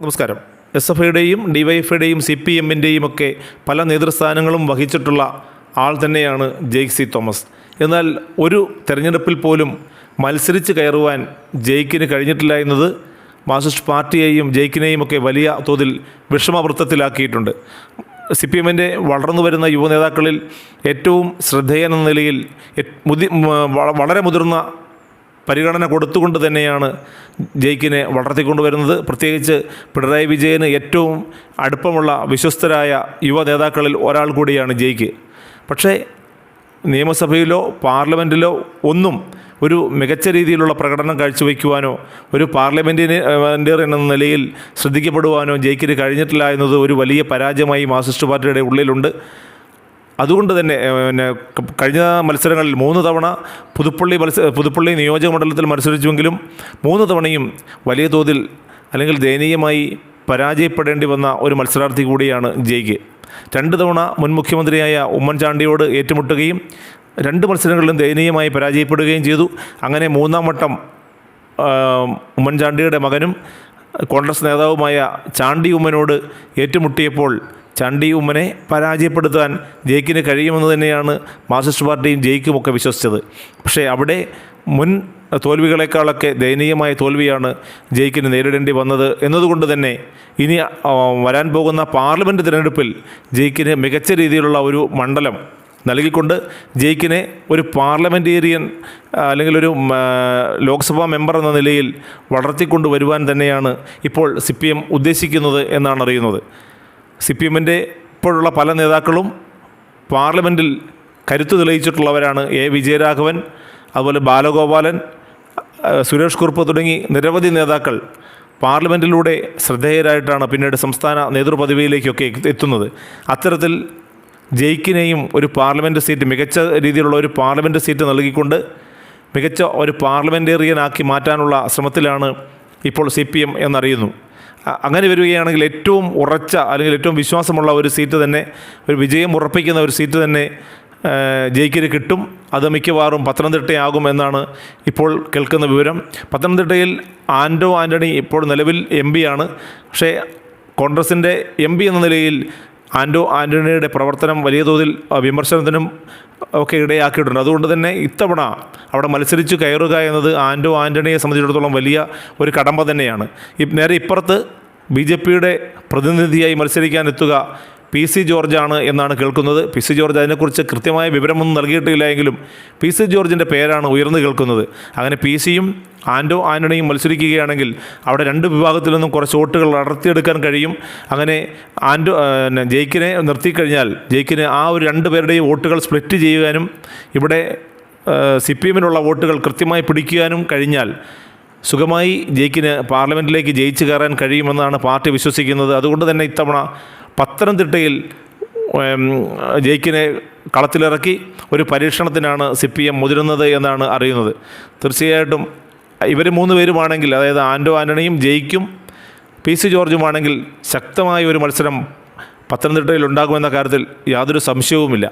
നമസ്കാരം. S F ഐയുടെയും ഡിവൈഎഫ്ഐയുടെയും സി പി എമ്മിന്റെയും ഒക്കെ പല നേതൃസ്ഥാനങ്ങളും വഹിച്ചിട്ടുള്ള ആൾ തന്നെയാണ് ജെയ്ക് സി തോമസ്. എന്നാൽ ഒരു തെരഞ്ഞെടുപ്പിൽ പോലും മത്സരിച്ച് കയറുവാൻ ജെയ്ക്കിന് കഴിഞ്ഞിട്ടില്ല എന്നത് മാർക്സിസ്റ്റ് പാർട്ടിയെയും ജെയ്ക്കിനെയും ഒക്കെ വലിയ തോതിൽ വിഷമവൃത്തത്തിലാക്കിയിട്ടുണ്ട്. സി പി എമ്മിന്റെ വളർന്നു വരുന്ന യുവനേതാക്കളിൽ ഏറ്റവും ശ്രദ്ധേയൻ എന്ന നിലയിൽ മുതി വളരെ മുതിർന്ന പരിഗണന കൊടുത്തുകൊണ്ട് തന്നെയാണ് ജയ്ക്കിനെ വളർത്തിക്കൊണ്ടുവരുന്നത്. പ്രത്യേകിച്ച് പിണറായി വിജയന് ഏറ്റവും അടുപ്പമുള്ള വിശ്വസ്തരായ യുവ നേതാക്കളിൽ ഒരാൾ കൂടിയാണ് ജയ്ക്ക്. പക്ഷേ നിയമസഭയിലോ പാർലമെന്റിലോ ഒന്നും ഒരു മികച്ച രീതിയിലുള്ള പ്രകടനം കാഴ്ചവെക്കുവാനോ ഒരു പാർലമെന്റിനെ എന്ന നിലയിൽ ശ്രദ്ധിക്കപ്പെടുവാനോ ജയിക്കിന് കഴിഞ്ഞിട്ടില്ല എന്നത് ഒരു വലിയ പരാജയമായി മാർക്സിസ്റ്റ് പാർട്ടിയുടെ ഉള്ളിലുണ്ട്. അതുകൊണ്ട് തന്നെ പിന്നെ കഴിഞ്ഞ മത്സരങ്ങളിൽ മൂന്ന് തവണ പുതുപ്പള്ളി മത്സ പുതുപ്പള്ളി നിയോജക മണ്ഡലത്തിൽ മത്സരിച്ചുവെങ്കിലും മൂന്ന് തവണയും വലിയ തോതിൽ അല്ലെങ്കിൽ ദയനീയമായി പരാജയപ്പെടേണ്ടി വന്ന ഒരു മത്സരാർത്ഥി കൂടിയാണ് ജയ്ക്ക്. രണ്ട് തവണ മുൻ മുഖ്യമന്ത്രിയായ ഉമ്മൻചാണ്ടിയോട് ഏറ്റുമുട്ടുകയും രണ്ട് മത്സരങ്ങളിലും ദയനീയമായി പരാജയപ്പെടുകയും ചെയ്തു. അങ്ങനെ മൂന്നാം വട്ടം ഉമ്മൻചാണ്ടിയുടെ മകനും കോൺഗ്രസ് നേതാവുമായ ചാണ്ടി ഉമ്മനോട് ഏറ്റുമുട്ടിയപ്പോൾ ചാണ്ടി ഉമ്മനെ പരാജയപ്പെടുത്താൻ ജയിക്കിന് കഴിയുമെന്ന് തന്നെയാണ് മാർക്സിസ്റ്റ് പാർട്ടിയും ജയിക്കുമൊക്കെ വിശ്വസിച്ചത്. പക്ഷേ അവിടെ മുൻ തോൽവികളെക്കാളൊക്കെ ദയനീയമായ തോൽവിയാണ് ജയിക്കിന് നേരിടേണ്ടി വന്നത് എന്നതുകൊണ്ട് തന്നെ ഇനി വരാൻ പോകുന്ന പാർലമെന്റ് തിരഞ്ഞെടുപ്പിൽ ജയിക്കിന് മികച്ച രീതിയിലുള്ള ഒരു മണ്ഡലം നൽകിക്കൊണ്ട് ജയിക്കിനെ ഒരു പാർലമെന്റേറിയൻ അല്ലെങ്കിൽ ഒരു ലോക്സഭാ മെമ്പർ എന്ന നിലയിൽ വളർത്തിക്കൊണ്ട് വരുവാൻ തന്നെയാണ് ഇപ്പോൾ സി ഉദ്ദേശിക്കുന്നത് എന്നാണ് അറിയുന്നത്. സി പി എമ്മിന്റെ ഇപ്പോഴുള്ള പല നേതാക്കളും പാർലമെന്റിൽ കരുത്തു തെളിയിച്ചിട്ടുള്ളവരാണ് എ വിജയരാഘവൻ അതുപോലെ ബാലഗോപാലൻ സുരേഷ് കുറുപ്പ് തുടങ്ങി നിരവധി നേതാക്കൾ പാർലമെന്റിലൂടെ ശ്രദ്ധേയരായിട്ടാണ് പിന്നീട് സംസ്ഥാന നേതൃപദവിയിലേക്കൊക്കെ എത്തുന്നത്. അത്തരത്തിൽ ജയിക്കിനെയും ഒരു പാർലമെന്റ് സീറ്റ് മികച്ച രീതിയിലുള്ള ഒരു പാർലമെന്റ് സീറ്റ് നൽകിക്കൊണ്ട് മികച്ച ഒരു പാർലമെന്റേറിയനാക്കി മാറ്റാനുള്ള ശ്രമത്തിലാണ് ഇപ്പോൾ സി പി എം എന്നറിയുന്നു. അങ്ങനെ വരികയാണെങ്കിൽ ഏറ്റവും ഉറച്ച അല്ലെങ്കിൽ ഏറ്റവും വിശ്വാസമുള്ള ഒരു സീറ്റ് തന്നെ ഒരു വിജയം ഉറപ്പിക്കുന്ന ഒരു സീറ്റ് തന്നെ ജയിക്കര് കിട്ടും. അത് മിക്കവാറും പത്തനംതിട്ടയാകും എന്നാണ് ഇപ്പോൾ കേൾക്കുന്ന വിവരം. പത്തനംതിട്ടയിൽ ആൻഡോ ആന്റണി ഇപ്പോൾ നിലവിൽ എം ആണ്. പക്ഷേ കോൺഗ്രസിന്റെ എം എന്ന നിലയിൽ ആൻഡോ ആന്റണിയുടെ പ്രവർത്തനം വലിയ തോതിൽ വിമർശനത്തിനും ഒക്കെ ഇടയാക്കിയിട്ടുണ്ട്. അതുകൊണ്ട് തന്നെ ഇത്തവണ അവിടെ മത്സരിച്ച് കയറുക എന്നത് ആൻഡോ ആന്റണിയെ സംബന്ധിച്ചിടത്തോളം വലിയ ഒരു കടമ്പ തന്നെയാണ്. നേരെ ഇപ്പുറത്ത് ബി ജെ പിയുടെ പ്രതിനിധിയായി മത്സരിക്കാനെത്തുക പി സി ജോർജാണ് എന്നാണ് കേൾക്കുന്നത്. പി സി ജോർജ് അതിനെക്കുറിച്ച് കൃത്യമായ വിവരമൊന്നും നൽകിയിട്ടില്ല എങ്കിലും പി സി ജോർജിന്റെ പേരാണ് ഉയർന്നു കേൾക്കുന്നത്. അങ്ങനെ പി സിയും ആൻഡോ ആന്റണിയും മത്സരിക്കുകയാണെങ്കിൽ അവിടെ രണ്ട് വിഭാഗത്തിൽ നിന്നും കുറച്ച് വോട്ടുകൾ അടർത്തിയെടുക്കാൻ കഴിയും. അങ്ങനെ ആൻഡോ പിന്നെ ജയിക്കിനെ നിർത്തിക്കഴിഞ്ഞാൽ ജയിക്കിന് ആ ഒരു രണ്ട് പേരുടെയും വോട്ടുകൾ സ്പ്ലിറ്റ് ചെയ്യുവാനും ഇവിടെ സി പി എമ്മിനുള്ള വോട്ടുകൾ കൃത്യമായി പിടിക്കുവാനും കഴിഞ്ഞാൽ സുഖമായി ജയിക്കിന് പാർലമെന്റിലേക്ക് ജയിച്ചു കയറാൻ കഴിയുമെന്നാണ് പാർട്ടി വിശ്വസിക്കുന്നത്. അതുകൊണ്ട് തന്നെ ഇത്തവണ പത്തനംതിട്ടയിൽ ജയിക്കിനെ കളത്തിലിറക്കി ഒരു പരീക്ഷണത്തിനാണ് സി പി എം മുതിരുന്നത് എന്നാണ് അറിയുന്നത്. തീർച്ചയായിട്ടും ഇവർ മൂന്ന് പേരുമാണെങ്കിൽ അതായത് ആൻഡോ ആന്റണിയും ജയിക്കും പി സി ജോർജുമാണെങ്കിൽ ശക്തമായ ഒരു മത്സരം പത്തനംതിട്ടയിൽ ഉണ്ടാകുമെന്ന കാര്യത്തിൽ യാതൊരു സംശയവുമില്ല.